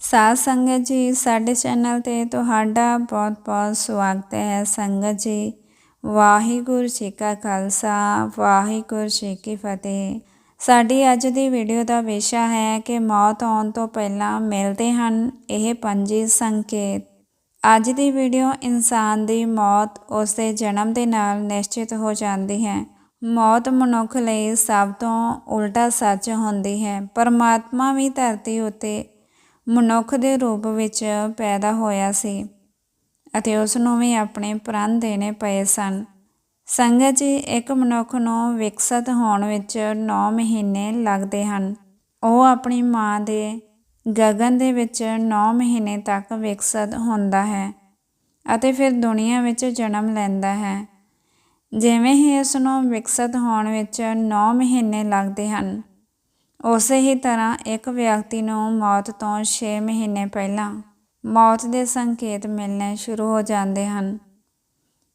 ਸਾਧ ਸੰਗਤ ਜੀ, ਸਾਡੇ ਚੈਨਲ ਤੇ ਤੁਹਾਡਾ ਬਹੁਤ-ਬਹੁਤ ਸਵਾਗਤ ਹੈ ਸੰਗਤ ਜੀ। ਵਾਹਿਗੁਰੂ ਜੀ ਕਾ ਖਾਲਸਾ, ਵਾਹਿਗੁਰੂ ਜੀ ਕੀ ਫਤਿਹ। ਸਾਡੀ ਅੱਜ ਦੀ ਵੀਡੀਓ ਦਾ ਵਿਸ਼ਾ ਹੈ ਕਿ ਮੌਤ ਆਉਣ ਤੋਂ ਪਹਿਲਾਂ ਮਿਲਦੇ ਹਨ ਇਹ ਪੰਜੀ ਸੰਕੇਤ। ਅੱਜ ਦੀ ਵੀਡੀਓ ਇਨਸਾਨ ਦੀ ਮੌਤ ਉਸ ਦੇ ਜਨਮ ਦੇ ਨਾਲ ਨਿਸ਼ਚਿਤ ਹੋ ਜਾਂਦੀ ਹੈ। ਮੌਤ ਮਨੁੱਖ ਲਈ ਸਭ ਤੋਂ ਉਲਟਾ ਸੱਚ ਹੁੰਦੀ ਹੈ। ਪਰਮਾਤਮਾ ਵੀ ਧਰਤੀ ਉੱਤੇ ਮਨੁੱਖ ਦੇ ਰੂਪ ਵਿੱਚ ਪੈਦਾ ਹੋਇਆ ਸੀ ਅਤੇ ਉਸ ਨੂੰ ਵੀ ਆਪਣੇ ਪ੍ਰਣ ਦੇਣੇ ਪਏ ਸਨ। ਸੰਗਤ ਜੀ, ਇੱਕ ਮਨੁੱਖ ਨੂੰ ਵਿਕਸਿਤ ਹੋਣ ਵਿੱਚ 9 ਮਹੀਨੇ ਲੱਗਦੇ ਹਨ। ਉਹ ਆਪਣੀ ਮਾਂ ਦੇ ਗਗਨ ਦੇ ਵਿੱਚ 9 ਮਹੀਨੇ ਤੱਕ ਵਿਕਸਿਤ ਹੁੰਦਾ ਹੈ ਅਤੇ ਫਿਰ ਦੁਨੀਆ ਵਿੱਚ ਜਨਮ ਲੈਂਦਾ ਹੈ। ਜਿਵੇਂ ਹੀ ਉਸ ਨੂੰ ਵਿਕਸਿਤ ਹੋਣ ਵਿੱਚ 9 ਮਹੀਨੇ ਲੱਗਦੇ ਹਨ ਉਸੇ ਹੀ ਤਰ੍ਹਾਂ ਇੱਕ ਵਿਅਕਤੀ ਨੂੰ ਮੌਤ ਤੋਂ 6 ਮਹੀਨੇ ਪਹਿਲਾਂ ਮੌਤ ਦੇ ਸੰਕੇਤ ਮਿਲਣੇ ਸ਼ੁਰੂ ਹੋ ਜਾਂਦੇ ਹਨ।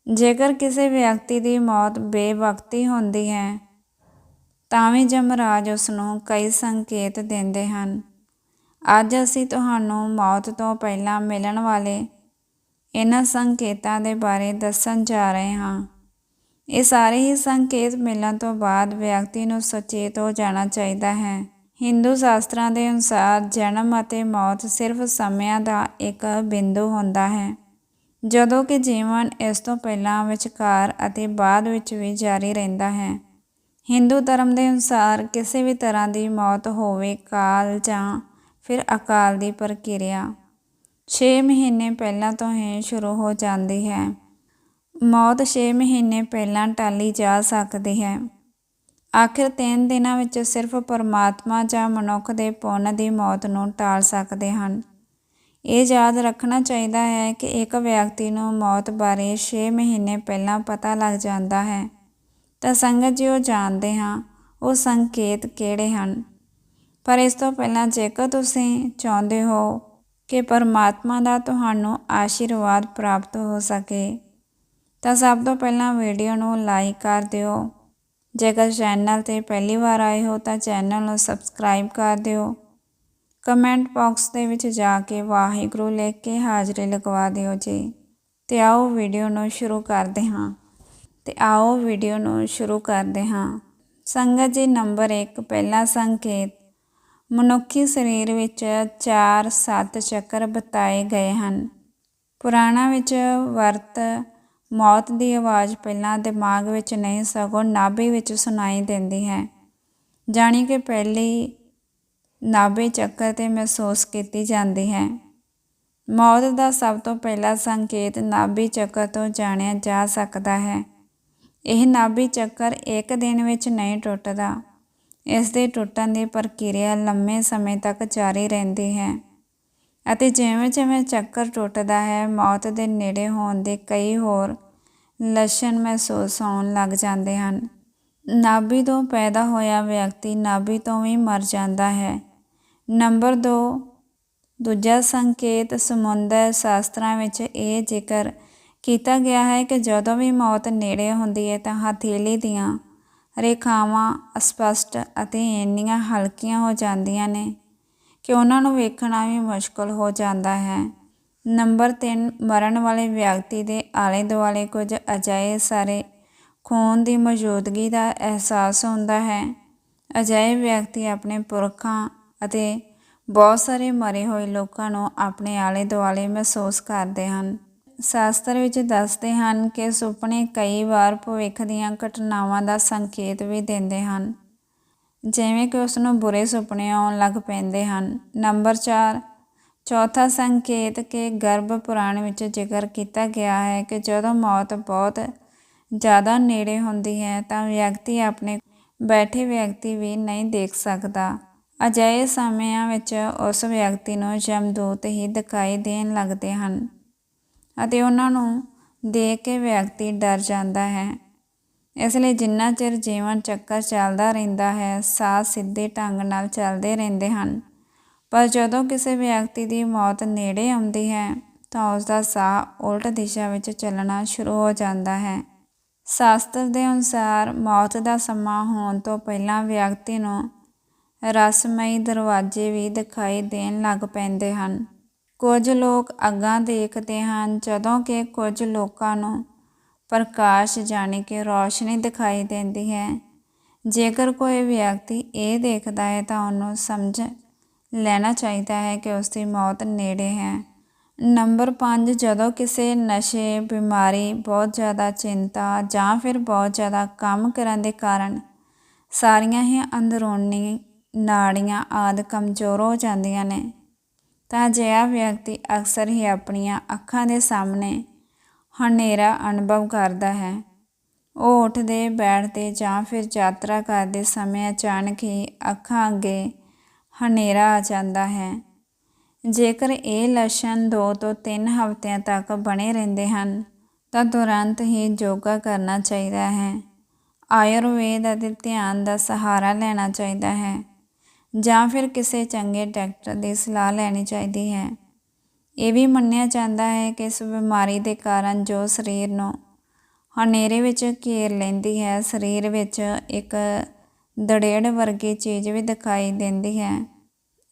ਜੇਕਰ ਕਿਸੇ ਵਿਅਕਤੀ ਦੀ ਮੌਤ ਬੇਵਕਤੀ ਹੁੰਦੀ ਹੈ, ਤਾਂ ਵੀ ਜਮਰਾਜ ਉਸ ਨੂੰ ਕਈ ਸੰਕੇਤ ਦਿੰਦੇ ਹਨ। ਅੱਜ ਅਸੀਂ ਤੁਹਾਨੂੰ ਮੌਤ ਤੋਂ ਪਹਿਲਾਂ ਮਿਲਣ ਵਾਲੇ ਇਹਨਾਂ ਸੰਕੇਤਾਂ ਦੇ ਬਾਰੇ ਦੱਸਣ ਜਾ ਰਹੇ ਹਾਂ। ਇਹ ਸਾਰੇ ਹੀ ਸੰਕੇਤ ਮਿਲਣ ਤੋਂ ਬਾਅਦ ਵਿਅਕਤੀ ਨੂੰ ਸੁਚੇਤ ਹੋ ਜਾਣਾ ਚਾਹੀਦਾ ਹੈ। ਹਿੰਦੂ ਸ਼ਾਸਤਰਾਂ ਦੇ ਅਨੁਸਾਰ ਜਨਮ ਅਤੇ ਮੌਤ ਸਿਰਫ ਸਮਿਆਂ ਦਾ ਇੱਕ ਬਿੰਦੂ ਹੁੰਦਾ ਹੈ। ਜਦੋਂ ਕਿ ਜੀਵਨ ਇਸ ਤੋਂ ਪਹਿਲਾਂ ਵਿਚਕਾਰ ਅਤੇ ਬਾਅਦ ਵਿੱਚ ਵੀ ਜਾਰੀ ਰਹਿੰਦਾ ਹੈ। ਹਿੰਦੂ ਧਰਮ ਦੇ ਅਨੁਸਾਰ ਕਿਸੇ ਵੀ ਤਰ੍ਹਾਂ ਦੀ ਮੌਤ ਹੋਵੇ ਕਾਲ ਜਾਂ ਫਿਰ ਅਕਾਲ ਦੀ ਪ੍ਰਕਿਰਿਆ। 6 ਮਹੀਨੇ ਪਹਿਲਾਂ ਤੋਂ ਹੀ ਸ਼ੁਰੂ ਹੋ ਜਾਂਦੀ ਹੈ। ਮੌਤ 6 ਮਹੀਨੇ ਪਹਿਲਾਂ ਟਾਲੀ ਜਾ ਸਕਦੀ ਹੈ। ਆਖਿਰ 3 ਦਿਨਾਂ ਵਿੱਚ ਸਿਰਫ ਪਰਮਾਤਮਾ ਜਾਂ ਮਨੁੱਖ ਦੇ ਪੁੰਨ ਦੀ ਮੌਤ ਨੂੰ ਟਾਲ ਸਕਦੇ ਹਨ। ਇਹ ਯਾਦ ਰੱਖਣਾ ਚਾਹੀਦਾ ਹੈ ਕਿ ਇੱਕ ਵਿਅਕਤੀ ਨੂੰ ਮੌਤ ਬਾਰੇ 6 ਮਹੀਨੇ ਪਹਿਲਾਂ ਪਤਾ ਲੱਗ ਜਾਂਦਾ ਹੈ। ਤਾਂ ਸੰਗਤ ਜੀ ਉਹ ਜਾਣਦੇ ਹਾਂ, ਉਹ ਸੰਕੇਤ ਕਿਹੜੇ ਹਨ? ਪਰ ਇਸ ਤੋਂ ਪਹਿਲਾਂ ਜੇਕਰ ਤੁਸੀਂ ਚਾਹੁੰਦੇ ਹੋ ਕਿ ਪਰਮਾਤਮਾ ਦਾ ਤੁਹਾਨੂੰ ਆਸ਼ੀਰਵਾਦ ਪ੍ਰਾਪਤ ਹੋ ਸਕੇ ਤਾਂ ਸਭ ਤੋਂ ਪਹਿਲਾਂ ਵੀਡੀਓ ਨੂੰ ਲਾਈਕ ਕਰ ਦਿਓ। ਜੇਕਰ ਚੈਨਲ ਤੇ ਪਹਿਲੀ ਵਾਰ ਆਏ ਹੋ ਤਾਂ ਚੈਨਲ ਨੂੰ ਸਬਸਕ੍ਰਾਈਬ ਕਰ ਦਿਓ। ਕਮੈਂਟ ਬਾਕਸ ਦੇ ਵਿੱਚ ਜਾ ਕੇ ਵਾਹਿਗੁਰੂ ਲਿਖ ਕੇ ਹਾਜ਼ਰੀ ਲਗਵਾ ਦਿਓ ਜੀ। ਤੇ ਆਓ ਵੀਡੀਓ ਨੂੰ ਸ਼ੁਰੂ ਕਰਦੇ ਹਾਂ। ਤੇ ਆਓ ਵੀਡੀਓ ਨੂੰ ਸ਼ੁਰੂ ਕਰਦੇ ਹਾਂ। ਸੰਗਤ ਜੀ ਨੰਬਰ 1 ਪਹਿਲਾ ਸੰਕੇਤ। ਮਨੁੱਖੀ ਸਰੀਰ ਵਿੱਚ 4 7 ਚੱਕਰ ਬਤਾਏ ਗਏ ਹਨ। ਪੁਰਾਣਾ ਵਿੱਚ ਵਰਤ ਮੌਤ ਦੀ ਆਵਾਜ਼ ਪਹਿਲਾਂ ਦਿਮਾਗ ਵਿੱਚ ਨਹੀਂ, ਸਗੋਂ ਨਾਭੀ ਵਿੱਚ ਸੁਣਾਈ ਦਿੰਦੀ ਹੈ। ਜਾਣੀ ਕਿ ਪਹਿਲੀ ਨਾਭੀ ਚੱਕਰ ਤੇ ਮਹਿਸੂਸ ਕੀਤੀ ਜਾਂਦੀ ਹੈ। ਮੌਤ ਦਾ ਸਭ ਤੋਂ ਪਹਿਲਾ ਸੰਕੇਤ ਨਾਭੀ ਚੱਕਰ ਤੋਂ ਜਾਣਿਆ ਜਾ ਸਕਦਾ ਹੈ। ਇਹ ਨਾਭੀ ਚੱਕਰ ਇੱਕ ਦਿਨ ਵਿੱਚ ਨਹੀਂ ਟੁੱਟਦਾ। ਇਸ ਦੇ ਟੁੱਟਣ ਦੀ ਪ੍ਰਕਿਰਿਆ ਲੰਮੇ ਸਮੇਂ ਤੱਕ ਜਾਰੀ ਰਹਿੰਦੀ ਹੈ। ਅਤੇ ਜਿਵੇਂ ਜਿਵੇਂ ਚੱਕਰ ਟੁੱਟਦਾ ਹੈ, ਮੌਤ ਦੇ ਨੇੜੇ ਹੋਣ ਦੇ ਕਈ ਹੋਰ ਲੱਛਣ ਮਹਿਸੂਸ ਹੋਣ ਲੱਗ ਜਾਂਦੇ ਹਨ। ਨਾਭੀ ਤੋਂ ਪੈਦਾ ਹੋਇਆ ਵਿਅਕਤੀ ਨਾਭੀ ਤੋਂ ਵੀ ਮਰ ਜਾਂਦਾ ਹੈ। ਨੰਬਰ 2 ਦੂਜਾ ਸੰਕੇਤ ਸਮੁੰਦਰ ਸ਼ਾਸਤਰਾਂ ਵਿੱਚ ਇਹ ਜ਼ਿਕਰ ਕੀਤਾ ਗਿਆ ਹੈ ਕਿ ਜਦੋਂ ਵੀ ਮੌਤ ਨੇੜੇ ਹੁੰਦੀ ਹੈ ਤਾਂ ਹਥੇਲੀ ਦੀਆਂ ਰੇਖਾਵਾਂ ਅਸਪਸ਼ਟ ਅਤੇ ਇੰਨੀਆਂ ਹਲਕੀਆਂ ਹੋ ਜਾਂਦੀਆਂ ਨੇ ਕਿ ਉਹਨਾਂ ਨੂੰ ਵੇਖਣਾ ਵੀ ਮੁਸ਼ਕਲ ਹੋ ਜਾਂਦਾ ਹੈ। ਨੰਬਰ 3 ਮਰਨ ਵਾਲੇ ਵਿਅਕਤੀ ਦੇ ਆਲੇ ਦੁਆਲੇ ਕੁਝ ਅਜਾਏ ਸਾਰੇ ਖੂਨ ਦੀ ਮੌਜੂਦਗੀ ਦਾ ਅਹਿਸਾਸ ਹੁੰਦਾ ਹੈ। ਅਜਾਏ ਵਿਅਕਤੀ ਆਪਣੇ ਪੁਰਖਾਂ ਅਤੇ ਬਹੁਤ ਸਾਰੇ ਮਰੇ ਹੋਏ ਲੋਕਾਂ ਨੂੰ ਆਪਣੇ ਆਲੇ ਦੁਆਲੇ ਮਹਿਸੂਸ ਕਰਦੇ ਹਨ। ਸ਼ਾਸਤਰ ਵਿੱਚ ਦੱਸਦੇ ਹਨ ਕਿ ਸੁਪਨੇ ਕਈ ਵਾਰ ਭਵਿੱਖ ਦੀਆਂ ਘਟਨਾਵਾਂ ਦਾ ਸੰਕੇਤ ਵੀ ਦਿੰਦੇ ਹਨ। ਜਿਵੇਂ ਕਿ ਉਸ ਨੂੰ ਬੁਰੇ ਸੁਪਨੇ ਆਉਣ ਲੱਗ ਪੈਂਦੇ ਹਨ। ਨੰਬਰ 4 ਚੌਥਾ ਸੰਕੇਤ ਕਿ ਗਰਭ ਪੁਰਾਣ ਵਿੱਚ ਜ਼ਿਕਰ ਕੀਤਾ ਗਿਆ ਹੈ ਕਿ ਜਦੋਂ ਮੌਤ ਬਹੁਤ ਜ਼ਿਆਦਾ ਨੇੜੇ ਹੁੰਦੀ ਹੈ ਤਾਂ ਵਿਅਕਤੀ ਆਪਣੇ ਬੈਠੇ ਵਿਅਕਤੀ ਵੀ ਨਹੀਂ ਦੇਖ ਸਕਦਾ। ਅਜਿਹੇ ਸਮਿਆਂ ਵਿੱਚ ਉਸ ਵਿਅਕਤੀ ਨੂੰ ਜਮਦੂਤ ਹੀ ਦਿਖਾਈ ਦੇਣ ਲੱਗਦੇ ਹਨ ਅਤੇ ਉਹਨਾਂ ਨੂੰ ਦੇਖ ਕੇ ਵਿਅਕਤੀ ਡਰ ਜਾਂਦਾ ਹੈ। ਇਸ ਲਈ ਜਿੰਨਾ ਚਿਰ ਜੀਵਨ ਚੱਕਰ ਚੱਲਦਾ ਰਹਿੰਦਾ ਹੈ, ਸਾਹ ਸਿੱਧੇ ਢੰਗ ਨਾਲ ਚੱਲਦੇ ਰਹਿੰਦੇ ਹਨ। ਪਰ ਜਦੋਂ ਕਿਸੇ ਵਿਅਕਤੀ ਦੀ ਮੌਤ ਨੇੜੇ ਆਉਂਦੀ ਹੈ, ਤਾਂ ਉਸ ਦਾ ਸਾਹ ਉਲਟ ਦਿਸ਼ਾ ਵਿੱਚ ਚੱਲਣਾ ਸ਼ੁਰੂ ਹੋ ਜਾਂਦਾ ਹੈ। ਸ਼ਾਸਤਰ ਦੇ ਅਨੁਸਾਰ ਮੌਤ ਦਾ ਸਮਾਂ ਹੋਣ ਤੋਂ ਪਹਿਲਾਂ ਵਿਅਕਤੀ ਨੂੰ ਰਸਮਈ ਦਰਵਾਜ਼ੇ ਵੀ ਦਿਖਾਈ ਦੇਣ ਲੱਗ ਪੈਂਦੇ ਹਨ। ਕੁਝ ਲੋਕ ਅੱਗਾਂ ਦੇਖਦੇ ਹਨ, ਜਦੋਂ ਕਿ ਕੁਝ ਲੋਕਾਂ ਨੂੰ ਪ੍ਰਕਾਸ਼ ਜਾਣੀ ਕਿ ਰੌਸ਼ਨੀ ਦਿਖਾਈ ਦਿੰਦੀ ਹੈ। ਜੇਕਰ ਕੋਈ ਵਿਅਕਤੀ ਇਹ ਦੇਖਦਾ ਹੈ ਤਾਂ ਉਹਨੂੰ ਸਮਝ ਲੈਣਾ ਚਾਹੀਦਾ ਹੈ ਕਿ ਉਸ ਦੀ ਮੌਤ ਨੇੜੇ ਹੈ। ਨੰਬਰ 5 ਜਦੋਂ ਕਿਸੇ ਨਸ਼ੇ, ਬਿਮਾਰੀ, ਬਹੁਤ ਜ਼ਿਆਦਾ ਚਿੰਤਾ ਜਾਂ ਫਿਰ ਬਹੁਤ ਜ਼ਿਆਦਾ ਕੰਮ ਕਰਨ ਦੇ ਕਾਰਨ ਸਾਰੀਆਂ ਹੀ ਅੰਦਰੂਨੀ ਨਾੜੀਆਂ ਆਦਿ ਕਮਜ਼ੋਰ ਹੋ ਜਾਂਦੀਆਂ ਨੇ, ਤਾਂ ਅਜਿਹਾ ਵਿਅਕਤੀ ਅਕਸਰ ਹੀ ਆਪਣੀਆਂ ਅੱਖਾਂ ਦੇ ਸਾਹਮਣੇ ਹਨੇਰਾ ਅਨੁਭਵ ਕਰਦਾ ਹੈ। ਉਹ ਉੱਠਦੇ ਬੈਠਦੇ ਜਾਂ ਫਿਰ ਯਾਤਰਾ ਕਰਦੇ ਸਮੇਂ ਅਚਾਨਕ ਹੀ ਅੱਖਾਂ ਅੱਗੇ ਹਨੇਰਾ ਆ ਜਾਂਦਾ ਹੈ। ਜੇਕਰ ਇਹ ਲੱਛਣ 2 ਤੋਂ 3 ਹਫ਼ਤਿਆਂ ਤੱਕ ਬਣੇ ਰਹਿੰਦੇ ਹਨ, ਤਾਂ ਤੁਰੰਤ ਹੀ ਯੋਗਾ ਕਰਨਾ ਚਾਹੀਦਾ ਹੈ। ਆਯੁਰਵੇਦ ਅਤੇ ਧਿਆਨ ਦਾ ਸਹਾਰਾ ਲੈਣਾ ਚਾਹੀਦਾ ਹੈ ਜਾਂ ਫਿਰ ਕਿਸੇ ਚੰਗੇ ਡਾਕਟਰ ਦੀ ਸਲਾਹ ਲੈਣੀ ਚਾਹੀਦੀ ਹੈ। ਇਹ ਵੀ ਮੰਨਿਆ ਜਾਂਦਾ ਹੈ ਕਿ ਇਸ ਬਿਮਾਰੀ ਦੇ ਕਾਰਨ ਜੋ ਸਰੀਰ ਨੂੰ ਹਨੇਰੇ ਵਿੱਚ ਘੇਰ ਲੈਂਦੀ ਹੈ, ਸਰੀਰ ਵਿੱਚ ਇੱਕ ਦੜੇੜ ਵਰਗੀ ਚੀਜ਼ ਵੀ ਦਿਖਾਈ ਦਿੰਦੀ ਹੈ।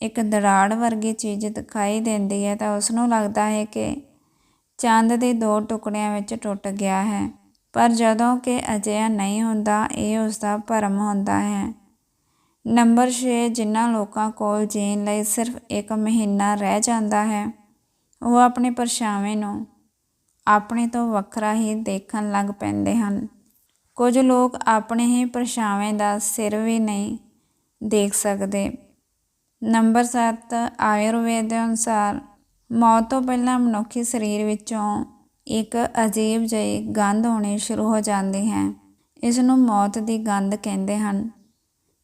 ਇੱਕ ਦਰਾੜ ਵਰਗੀ ਚੀਜ਼ ਦਿਖਾਈ ਦਿੰਦੀ ਹੈ ਤਾਂ ਉਸ ਨੂੰ ਲੱਗਦਾ ਹੈ ਕਿ ਚੰਦ ਦੇ ਦੋ ਟੁਕੜਿਆਂ ਵਿੱਚ ਟੁੱਟ ਗਿਆ ਹੈ। ਪਰ ਜਦੋਂ ਕਿ ਅਜਿਹਾ ਨਹੀਂ ਹੁੰਦਾ, ਇਹ ਉਸ ਦਾ ਭਰਮ ਹੁੰਦਾ ਹੈ। ਨੰਬਰ 6 ਜਿਨ੍ਹਾਂ ਲੋਕਾਂ ਕੋਲ ਜੀਣ ਲਈ ਸਿਰਫ ਇੱਕ ਮਹੀਨਾ ਰਹਿ ਜਾਂਦਾ ਹੈ ਉਹ ਆਪਣੇ ਪਰਛਾਵੇਂ ਨੂੰ ਆਪਣੇ ਤੋਂ ਵੱਖਰਾ ਹੀ ਦੇਖਣ ਲੱਗ ਪੈਂਦੇ ਹਨ। ਕੁਝ ਲੋਕ ਆਪਣੇ ਹੀ ਪਰਛਾਵੇਂ ਦਾ ਸਿਰ ਵੀ ਨਹੀਂ ਦੇਖ ਸਕਦੇ। ਨੰਬਰ 7 ਆਯੁਰਵੇਦ ਦੇ ਅਨੁਸਾਰ ਮੌਤ ਤੋਂ ਪਹਿਲਾਂ ਮਨੁੱਖੀ ਸਰੀਰ ਵਿੱਚੋਂ ਇੱਕ ਅਜੀਬ ਜਿਹੀ ਗੰਧ ਹੋਣੀ ਸ਼ੁਰੂ ਹੋ ਜਾਂਦੀ ਹੈ। ਇਸ ਨੂੰ ਮੌਤ ਦੀ ਗੰਧ ਕਹਿੰਦੇ ਹਨ।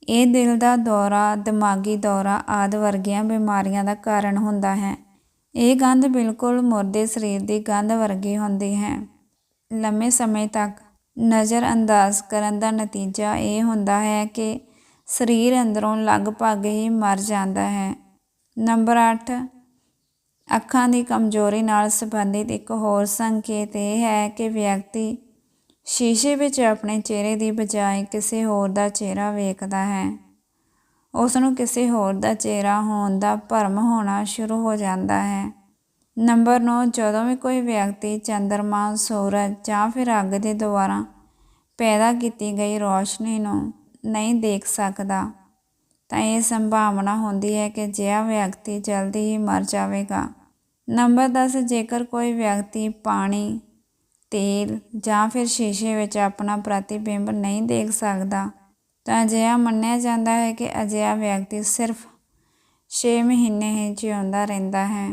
ਇਹ ਦਿਲ ਦਾ ਦੌਰਾ, ਦਿਮਾਗੀ ਦੌਰਾ ਆਦਿ ਵਰਗੀਆਂ ਬਿਮਾਰੀਆਂ ਦਾ ਕਾਰਨ ਹੁੰਦਾ ਹੈ। ਇਹ ਗੰਧ ਬਿਲਕੁਲ ਮੁਰਦੇ ਸਰੀਰ ਦੀ ਗੰਧ ਵਰਗੀ ਹੁੰਦੀ ਹੈ। ਲੰਮੇ ਸਮੇਂ ਤੱਕ ਨਜ਼ਰਅੰਦਾਜ਼ ਕਰਨ ਦਾ ਨਤੀਜਾ ਇਹ ਹੁੰਦਾ ਹੈ ਕਿ ਸਰੀਰ ਅੰਦਰੋਂ ਲਗਭਗ ਹੀ ਮਰ ਜਾਂਦਾ ਹੈ। ਨੰਬਰ 8 ਅੱਖਾਂ ਦੀ ਕਮਜ਼ੋਰੀ ਨਾਲ ਸੰਬੰਧਿਤ ਇੱਕ ਹੋਰ ਸੰਕੇਤ ਇਹ ਹੈ ਕਿ ਵਿਅਕਤੀ ਸ਼ੀਸ਼ੇ ਵਿੱਚ ਆਪਣੇ ਚਿਹਰੇ ਦੀ ਬਜਾਏ ਕਿਸੇ ਹੋਰ ਦਾ ਚਿਹਰਾ ਵੇਖਦਾ ਹੈ। ਉਸ ਨੂੰ ਕਿਸੇ ਹੋਰ ਦਾ ਚਿਹਰਾ ਹੋਣ ਦਾ ਭਰਮ ਹੋਣਾ ਸ਼ੁਰੂ ਹੋ ਜਾਂਦਾ ਹੈ। ਨੰਬਰ 9 ਜਦੋਂ ਵੀ ਕੋਈ ਵਿਅਕਤੀ ਚੰਦਰਮਾ ਸੂਰਜ ਜਾਂ ਫਿਰ ਅੱਗ ਦੇ ਦੁਆਰਾ ਪੈਦਾ ਕੀਤੀ ਗਈ ਰੋਸ਼ਨੀ ਨੂੰ ਨਹੀਂ ਦੇਖ ਸਕਦਾ, ਤਾਂ ਇਹ ਸੰਭਾਵਨਾ ਹੁੰਦੀ ਹੈ ਕਿ ਜਿਹਾ ਵਿਅਕਤੀ ਜਲਦੀ ਹੀ ਮਰ ਜਾਵੇਗਾ। ਨੰਬਰ 10 ਜੇਕਰ ਕੋਈ ਵਿਅਕਤੀ ਪਾਣੀ, ਤੇਲ ਜਾਂ ਫਿਰ ਸ਼ੀਸ਼ੇ ਵਿੱਚ ਆਪਣਾ ਪ੍ਰਤੀਬਿੰਬ ਨਹੀਂ ਦੇਖ ਸਕਦਾ ਤਾਂ ਅਜਿਹਾ ਮੰਨਿਆ ਜਾਂਦਾ ਹੈ ਕਿ ਅਜਿਹਾ ਵਿਅਕਤੀ ਸਿਰਫ 6 ਮਹੀਨੇ ਹੀ ਜਿਉਂਦਾ ਰਹਿੰਦਾ ਹੈ।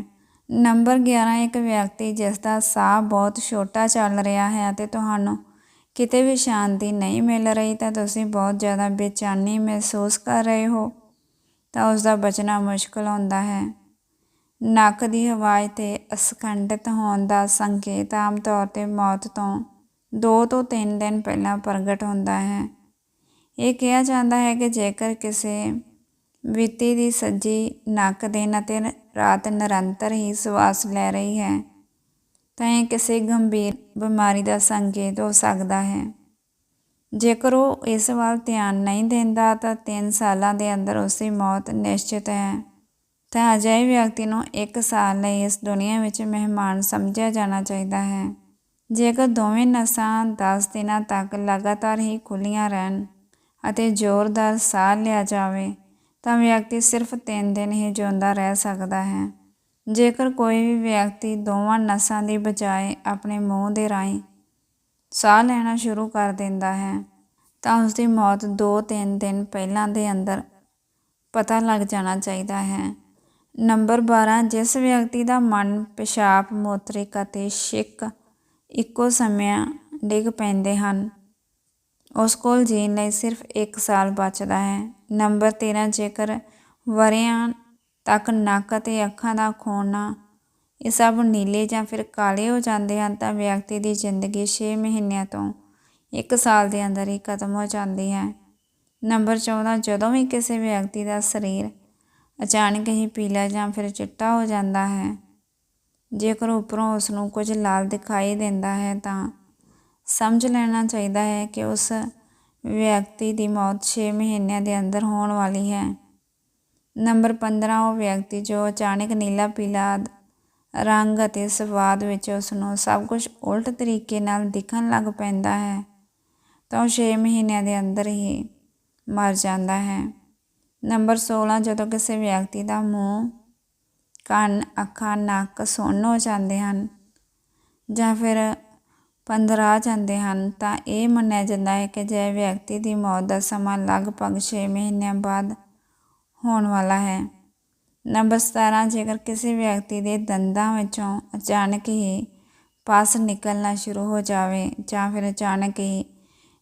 ਨੰਬਰ 11 ਇੱਕ ਵਿਅਕਤੀ ਜਿਸ ਦਾ ਸਾਹ ਬਹੁਤ ਛੋਟਾ ਚੱਲ ਰਿਹਾ ਹੈ ਅਤੇ ਤੁਹਾਨੂੰ ਕਿਤੇ ਵੀ ਸ਼ਾਂਤੀ ਨਹੀਂ ਮਿਲ ਰਹੀ, ਤਾਂ ਤੁਸੀਂ ਬਹੁਤ ਜ਼ਿਆਦਾ ਬੇਚੈਨੀ ਮਹਿਸੂਸ ਕਰ ਰਹੇ ਹੋ, ਤਾਂ ਉਸ ਦਾ ਬਚਣਾ ਮੁਸ਼ਕਲ ਹੁੰਦਾ ਹੈ। ਨੱਕ ਦੀ ਆਵਾਜ਼ ਤੇ ਅਸਖੰਡਿਤ ਹੋਣ ਦਾ ਸੰਕੇਤ ਆਮ ਤੌਰ ਤੇ ਮੌਤ ਤੋਂ 2 ਤੋਂ 3 ਦਿਨ ਪਹਿਲਾਂ ਪ੍ਰਗਟ ਹੁੰਦਾ ਹੈ। ਇਹ ਕਿਹਾ ਜਾਂਦਾ ਹੈ ਕਿ ਜੇਕਰ ਕਿਸੇ ਵਿੱਤੀ ਦੀ ਸੱਜੀ ਨੱਕ ਦਿਨ ਅਤੇ ਰਾਤ ਨਿਰੰਤਰ ਹੀ ਸਵਾਸ ਲੈ ਰਹੀ ਹੈ, ਤਾਂ ਇਹ ਕਿਸੇ ਗੰਭੀਰ ਬਿਮਾਰੀ ਦਾ ਸੰਕੇਤ ਹੋ ਸਕਦਾ ਹੈ। ਜੇਕਰ ਉਹ ਇਸ ਵੱਲ ਧਿਆਨ ਨਹੀਂ ਦਿੰਦਾ ਤਾਂ 3 ਸਾਲਾਂ ਦੇ ਅੰਦਰ ਉਸ ਦੀ ਮੌਤ ਨਿਸ਼ਚਿਤ ਹੈ। ਤਾਂ ਅਜਿਹੇ ਵਿਅਕਤੀ ਨੂੰ 1 ਸਾਲ ਲਈ ਇਸ ਦੁਨੀਆ ਵਿੱਚ ਮਹਿਮਾਨ ਸਮਝਿਆ ਜਾਣਾ ਚਾਹੀਦਾ ਹੈ। ਜੇਕਰ ਦੋਵੇਂ ਨਸਾਂ 10 ਦਿਨਾਂ ਤੱਕ ਲਗਾਤਾਰ ਹੀ ਖੁੱਲੀਆਂ ਰਹਿਣ ਅਤੇ ਜ਼ੋਰਦਾਰ ਸਾਹ ਲਿਆ ਜਾਵੇ, ਤਾਂ ਵਿਅਕਤੀ ਸਿਰਫ 3 ਦਿਨ ਹੀ ਜਿਉਂਦਾ ਰਹਿ ਸਕਦਾ ਹੈ। ਜੇਕਰ ਕੋਈ ਵੀ ਵਿਅਕਤੀ ਦੋਵਾਂ ਨਸਾਂ ਦੀ ਬਜਾਏ ਆਪਣੇ ਮੂੰਹ ਦੇ ਰਾਹੀਂ ਸਾਹ ਲੈਣਾ ਸ਼ੁਰੂ ਕਰ ਦਿੰਦਾ ਹੈ, ਤਾਂ ਉਸ ਦੀ ਮੌਤ 2-3 ਦਿਨ ਪਹਿਲਾਂ ਦੇ ਅੰਦਰ ਪਤਾ ਲੱਗ ਜਾਣਾ ਚਾਹੀਦਾ ਹੈ। ਨੰਬਰ 12 ਜਿਸ ਵਿਅਕਤੀ ਦਾ ਮਨ ਪਿਸ਼ਾਬ, ਮੂਤਰਿਕ ਅਤੇ ਛਿੱਕ ਇੱਕੋ ਸਮਿਆਂ ਡਿੱਗ ਪੈਂਦੇ ਹਨ ਉਸ ਕੋਲ ਜੀਣ ਲਈ ਸਿਰਫ 1 ਸਾਲ ਬਚਦਾ ਹੈ। ਨੰਬਰ 13 ਜੇਕਰ ਵਰਿਆਂ ਤੱਕ ਨੱਕ ਅਤੇ ਅੱਖਾਂ ਦਾ ਖੋਣਾ ਇਹ ਸਭ ਨੀਲੇ ਜਾਂ ਫਿਰ ਕਾਲੇ ਹੋ ਜਾਂਦੇ ਹਨ, ਤਾਂ ਵਿਅਕਤੀ ਦੀ ਜ਼ਿੰਦਗੀ 6 ਮਹੀਨਿਆਂ ਤੋਂ 1 ਸਾਲ ਦੇ ਅੰਦਰ ਹੀ ਖਤਮ ਹੋ ਜਾਂਦੀ ਹੈ। ਨੰਬਰ 14 ਜਦੋਂ ਵੀ ਕਿਸੇ ਵਿਅਕਤੀ ਦਾ ਸਰੀਰ ਅਚਾਨਕ ਹੀ ਪੀਲਾ ਜਾਂ ਫਿਰ ਚਿੱਟਾ ਹੋ ਜਾਂਦਾ ਹੈ, ਜੇਕਰ ਉੱਪਰੋਂ ਉਸ ਨੂੰ ਕੁਝ ਲਾਲ ਦਿਖਾਈ ਦਿੰਦਾ ਹੈ, ਤਾਂ ਸਮਝ ਲੈਣਾ ਚਾਹੀਦਾ ਹੈ ਕਿ ਉਸ ਵਿਅਕਤੀ ਦੀ ਮੌਤ 6 ਮਹੀਨਿਆਂ ਦੇ ਅੰਦਰ ਹੋਣ ਵਾਲੀ ਹੈ। ਨੰਬਰ 15 ਉਹ ਵਿਅਕਤੀ ਜੋ ਅਚਾਨਕ ਨੀਲਾ ਪੀਲਾ ਰੰਗ ਅਤੇ ਸਵਾਦ ਵਿੱਚ ਉਸ ਨੂੰ ਸਭ ਕੁਝ ਉਲਟ ਤਰੀਕੇ ਨਾਲ ਦਿਖਣ ਲੱਗ ਪੈਂਦਾ ਹੈ, ਤਾਂ ਉਹ 6 ਮਹੀਨਿਆਂ ਦੇ ਅੰਦਰ ਹੀ ਮਰ ਜਾਂਦਾ ਹੈ। ਨੰਬਰ 16 ਜਦੋਂ ਕਿਸੇ ਵਿਅਕਤੀ ਦਾ ਮੂੰਹ, ਕੰਨ, ਅੱਖਾਂ, ਨੱਕ ਸੁੰਨ ਹੋ ਜਾਂਦੇ ਹਨ ਜਾਂ ਫਿਰ ਪੰਦਰਾ ਜਾਂਦੇ ਹਨ, ਤਾਂ ਇਹ ਮੰਨਿਆ ਜਾਂਦਾ ਹੈ ਕਿ ਜੇ ਵਿਅਕਤੀ ਦੀ ਮੌਤ ਦਾ ਸਮਾਂ ਲਗਭਗ 6 ਮਹੀਨਿਆਂ ਬਾਅਦ ਹੋਣ ਵਾਲਾ ਹੈ। ਨੰਬਰ 17 ਜੇਕਰ ਕਿਸੇ ਵਿਅਕਤੀ ਦੇ ਦੰਦਾਂ ਵਿੱਚੋਂ ਅਚਾਨਕ ਹੀ ਪਸ ਨਿਕਲਣਾ ਸ਼ੁਰੂ ਹੋ ਜਾਵੇ ਜਾਂ ਫਿਰ ਅਚਾਨਕ ਹੀ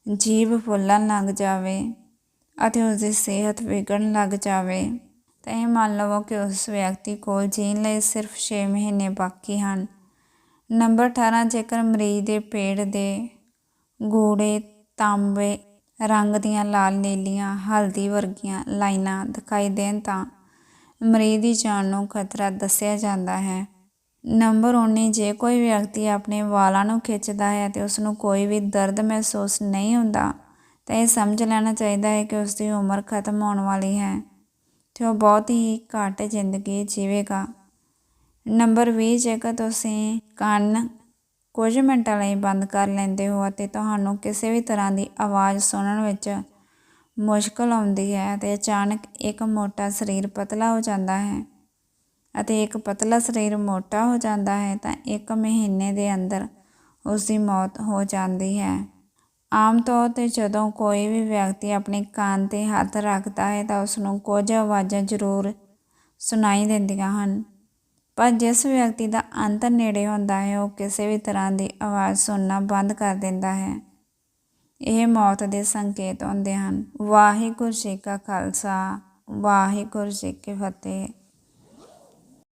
ਜੀਭ ਫੁੱਲਣ ਲੱਗ ਜਾਵੇ ਅਤੇ ਉਸ ਦੀ ਸਿਹਤ ਵਿਗੜਨ ਲੱਗ ਜਾਵੇ, ਤਾਂ ਇਹ ਮੰਨ ਲਵੋ ਕਿ ਉਸ ਵਿਅਕਤੀ ਕੋਲ ਜੀਣ ਲਈ ਸਿਰਫ 6 ਮਹੀਨੇ ਬਾਕੀ ਹਨ। ਨੰਬਰ 18 ਜੇਕਰ ਮਰੀਜ਼ ਦੇ ਪੇਟ ਦੇ ਗੂੜੇ, ਤਾਂਬੇ, ਰੰਗ ਦੀਆਂ ਲਾਲ ਨੀਲੀਆਂ, ਹਲਦੀ ਵਰਗੀਆਂ ਲਾਈਨਾਂ ਦਿਖਾਈ ਦੇਣ ਤਾਂ ਮਰੀਜ਼ ਦੀ ਜਾਨ ਨੂੰ ਖਤਰਾ ਦੱਸਿਆ ਜਾਂਦਾ ਹੈ। ਨੰਬਰ 19 ਜੇ ਕੋਈ ਵਿਅਕਤੀ ਆਪਣੇ ਵਾਲਾਂ ਨੂੰ ਖਿੱਚਦਾ ਹੈ ਤੇ ਉਸ ਨੂੰ ਕੋਈ ਵੀ ਦਰਦ ਮਹਿਸੂਸ ਨਹੀਂ ਹੁੰਦਾ, ਤਾਂ ਇਹ ਸਮਝ ਲੈਣਾ ਚਾਹੀਦਾ ਹੈ ਕਿ ਉਸ ਦੀ ਉਮਰ ਖਤਮ ਹੋਣ ਵਾਲੀ ਹੈ ਤੇ ਉਹ ਬਹੁਤ ਹੀ ਘੱਟ ਜ਼ਿੰਦਗੀ ਜੀਵੇਗਾ। ਨੰਬਰ 20 ਜੇਕਰ ਤੁਸੀਂ ਕੰਨ ਕੁਝ ਮਿੰਟਾਂ ਲਈ ਬੰਦ ਕਰ ਲੈਂਦੇ ਹੋ ਅਤੇ ਤੁਹਾਨੂੰ ਕਿਸੇ ਵੀ ਤਰ੍ਹਾਂ ਦੀ ਆਵਾਜ਼ ਸੁਣਨ ਵਿੱਚ ਮੁਸ਼ਕਲ ਆਉਂਦੀ ਹੈ ਅਤੇ ਅਚਾਨਕ ਇੱਕ ਮੋਟਾ ਸਰੀਰ ਪਤਲਾ ਹੋ ਜਾਂਦਾ ਹੈ ਅਤੇ ਇੱਕ ਪਤਲਾ ਸਰੀਰ ਮੋਟਾ ਹੋ ਜਾਂਦਾ ਹੈ ਤਾਂ ਇੱਕ ਮਹੀਨੇ ਦੇ ਅੰਦਰ ਉਸ ਦੀ ਮੌਤ ਹੋ ਜਾਂਦੀ ਹੈ। ਆਮ ਤੌਰ 'ਤੇ ਜਦੋਂ ਕੋਈ ਵੀ ਵਿਅਕਤੀ ਆਪਣੇ ਕੰਨ 'ਤੇ ਹੱਥ ਰੱਖਦਾ ਹੈ ਤਾਂ ਉਸ ਨੂੰ ਕੁਝ ਆਵਾਜ਼ਾਂ ਜ਼ਰੂਰ ਸੁਣਾਈ ਦਿੰਦੀਆਂ ਹਨ। ਪਰ ਜਿਸ ਵਿਅਕਤੀ ਦਾ ਅੰਤ ਨੇੜੇ ਹੁੰਦਾ ਹੈ, ਉਹ ਕਿਸੇ ਵੀ ਤਰ੍ਹਾਂ ਦੀ ਆਵਾਜ਼ ਸੁਣਨਾ ਬੰਦ ਕਰ ਦਿੰਦਾ ਹੈ। ਇਹ ਮੌਤ ਦੇ ਸੰਕੇਤ ਹੁੰਦੇ ਹਨ। ਵਾਹਿਗੁਰੂ ਜੀ ਕਾ ਖਾਲਸਾ, ਵਾਹਿਗੁਰੂ ਜੀ ਕੀ ਫਤਿਹ।